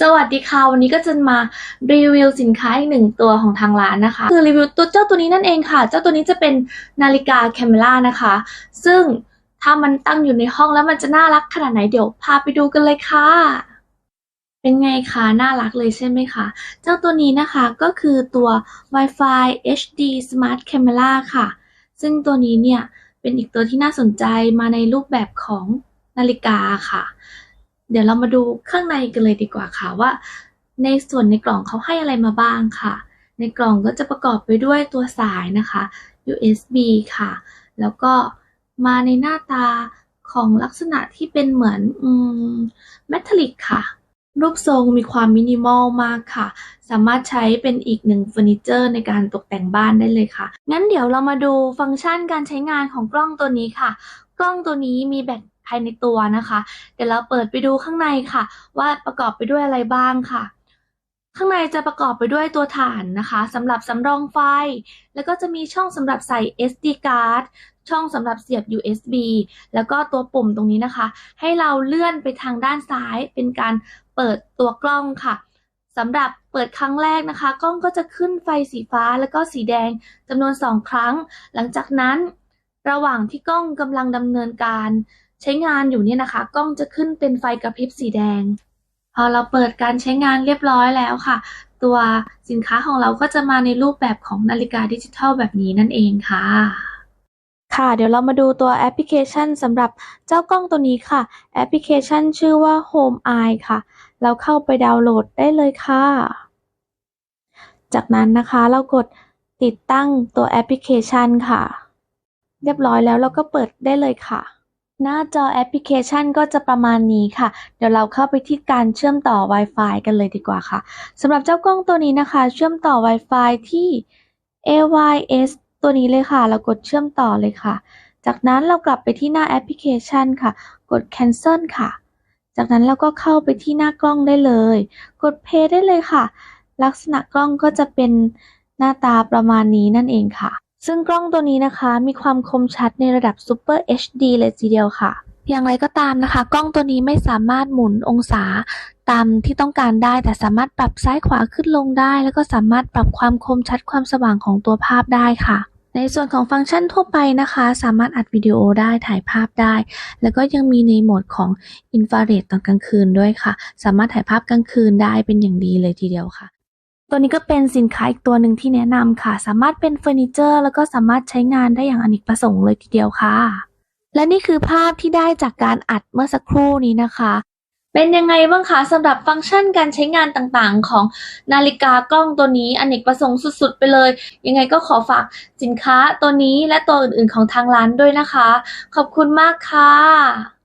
สวัสดีค่ะ วันนี้ก็จะมารีวิวสินค้าอีกหนึ่งตัวของทางร้านนะคะ คือรีวิวตัวเจ้าตัวนี้นั่นเองค่ะ เจ้าตัวนี้จะเป็นนาฬิกาแคมเมล่านะคะ ซึ่งถ้ามันตั้งอยู่ในห้องแล้วมันจะน่ารักขนาดไหนเดี๋ยวพาไปดูกันเลยค่ะ เป็นไงคะน่ารักเลยใช่ไหมคะ เจ้าตัวนี้นะคะก็คือตัว Wi-Fi HD Smart Camera ค่ะ ซึ่งตัวนี้เนี่ยเป็นอีกตัวที่น่าสนใจมาในรูปแบบของนาฬิกาค่ะ เดี๋ยวเรามาดูข้างในกันเลยดีกว่าค่ะว่า ในส่วนในกล่องเขาให้อะไรมาบ้างค่ะ ในกล่องก็จะประกอบไปด้วยตัวสายนะคะ USB ค่ะ แล้วก็มาในหน้าตาของลักษณะที่เป็นเหมือนอืมเมทัลลิกค่ะ รูปทรงมีความมินิมอลมากค่ะ สามารถใช้เป็นอีกหนึ่งเฟอร์นิเจอร์ในการตกแต่งบ้านได้เลยค่ะ งั้นเดี๋ยวเรามาดูฟังก์ชันการใช้งานของกล้องตัวนี้ค่ะ กล้องตัวนี้มีแบต ภายในตัวนะคะ เดี๋ยวเราเปิดไปดูข้างในค่ะ ว่าประกอบไปด้วยอะไรบ้างค่ะ ข้างในจะประกอบไปด้วยตัวฐานนะคะสำหรับสำรองไฟ แล้วก็จะมีช่องสำหรับใส่ SD card ช่องสำหรับเสียบ USB แล้วก็ตัวปุ่มตรงนี้นะคะ ให้เราเลื่อนไปทางด้านซ้ายเป็นการเปิดตัวกล้องค่ะสำหรับเปิดครั้งแรกนะคะ กล้องก็จะขึ้นไฟสีฟ้าแล้วก็สีแดงจำนวน 2 ครั้ง หลังจากนั้น ระหว่างที่กล้องกำลังดำเนินการ ใช้งานอยู่เนี่ยนะคะ กล้องจะขึ้นเป็นไฟกระพริบสีแดง พอเราเปิดการใช้งานเรียบร้อยแล้วค่ะ ตัวสินค้าของเราก็จะมาในรูปแบบของนาฬิกาดิจิทัลแบบนี้นั่นเองค่ะค่ะ เดี๋ยวเรามาดูตัวแอปพลิเคชันสำหรับเจ้ากล้องตัวนี้ค่ะ แอปพลิเคชันชื่อว่า Home Eye ค่ะ เราเข้าไปดาวน์โหลดได้เลยค่ะ จากนั้นนะคะเรากดติดตั้งตัวแอปพลิเคชันค่ะ เรียบร้อยแล้วเราก็เปิดได้เลยค่ะ หน้าจอแอปพลิเคชันก็จะประมาณนี้ค่ะ เดี๋ยวเราเข้าไปที่การเชื่อมต่อ Wi-Fi กันเลยดีกว่าค่ะสำหรับเจ้ากล้องตัวนี้นะคะ เชื่อมต่อ Wi-Fi ที่ AYS ตัวนี้เลยค่ะ เรากดเชื่อมต่อเลยค่ะ จากนั้นเรากลับไปที่หน้าแอปพลิเคชันค่ะ กด cancel ค่ะ จากนั้นเราก็เข้าไปที่หน้ากล้องได้เลย กด play ได้เลยค่ะ ลักษณะกล้องก็จะเป็นหน้าตาประมาณนี้นั่นเองค่ะ ซึ่งกล้องตัวนี้นะคะมีความคมชัดในระดับ Super HD เลยทีเดียวค่ะ อย่างไรก็ตามนะคะ กล้องตัวนี้ไม่สามารถหมุนองศาตามที่ต้องการได้ แต่สามารถปรับซ้ายขวาขึ้นลงได้ แล้วก็สามารถปรับความคมชัดความสว่างของตัวภาพได้ค่ะ ในส่วนของฟังก์ชันทั่วไปนะคะ สามารถอัดวิดีโอได้ถ่ายภาพได้ แล้วก็ยังมีในโหมดของอินฟราเรดตอนกลางคืนด้วยค่ะ สามารถถ่ายภาพกลางคืนได้เป็นอย่างดีเลยทีเดียวค่ะ ตัวนี้ก็เป็นสินค้าอีกตัวหนึ่งที่แนะนำค่ะ สามารถเป็นเฟอร์นิเจอร์ แล้วก็สามารถใช้งานได้อย่างอเนกประสงค์เลยทีเดียวค่ะ และนี่คือภาพที่ได้จากการอัดเมื่อสักครู่นี้นะคะ เป็นยังไงบ้างคะสำหรับฟังก์ชันการใช้งานต่างๆ ของนาฬิกากล้องตัวนี้อเนกประสงค์สุดๆ ไปเลย ยังไงก็ขอฝากสินค้าตัวนี้และตัวอื่นๆของทางร้านด้วยนะคะ ขอบคุณมากค่ะ